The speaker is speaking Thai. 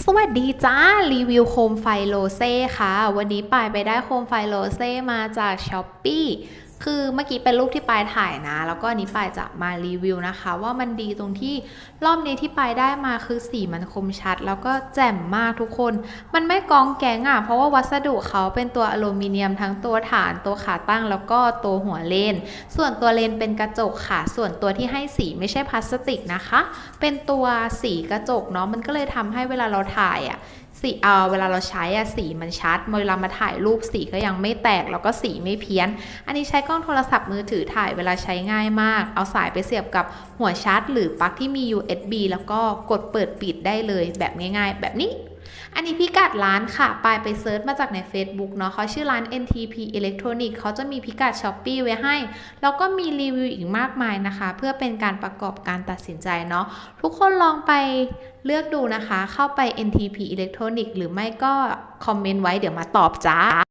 สวัสดีจ้า รีวิวโคมไฟโลเซ่ค่ะ วันนี้ปายไปได้โคมไฟโลเซ่มาจากช้อปปี้ คือเมื่อกี้เป็นรูปที่ปายถ่ายนะ แล้วก็อันนี้ปายจะมารีวิวนะคะ ว่ามันดีตรงที่รอบนี้ที่ปายได้มาคือสีมันคมชัด แล้วก็แจ่มมากทุกคน มันไม่กองแกงอะเพราะว่าวัสดุเขาเป็นตัวอลูมิเนียมทั้งตัวฐานตัวขาตั้งแล้วก็ตัวหัวเลน ส่วนตัวเลนเป็นกระจกค่ะ ส่วนตัวที่ให้สีไม่ใช่พลาสติกนะคะ เป็นตัวสีกระจกเนาะมันก็เลยทำให้เวลาเราถ่ายอะสีเอ่อเวลาเราใช้อะสีมันชัดเวลามาถ่ายรูปสีก็ยังไม่แตกแล้วก็สีไม่เพี้ยน อันนี้ใช้กล้องโทรศัพท์มือถือถ่ายเวลาใช้ง่ายมาก เอาสายไปเสียบกับหัวชาร์จ หรือปลั๊กที่มี USB แล้วก็กดเปิดปิดได้เลยแบบง่าย ๆ แบบนี้อันนี้พิกัดร้านค่ะ ปายไปเซิร์ชมาจากใน Facebook เนาะเขาชื่อร้าน NTP Electronic เขาจะมีพิกัด s h อ p e e ไว้ให้ แล้วก็มีรีวิวอีกมากมายนะคะ เพื่อเป็นการประกอบการตัดสินใจเนาะ ทุกคนลองไป เลือกดูนะคะ เข้าไป NTP Electronic หรือไม่ก็คอมเมนต์ไว้เดี๋ยวมาตอบจ้า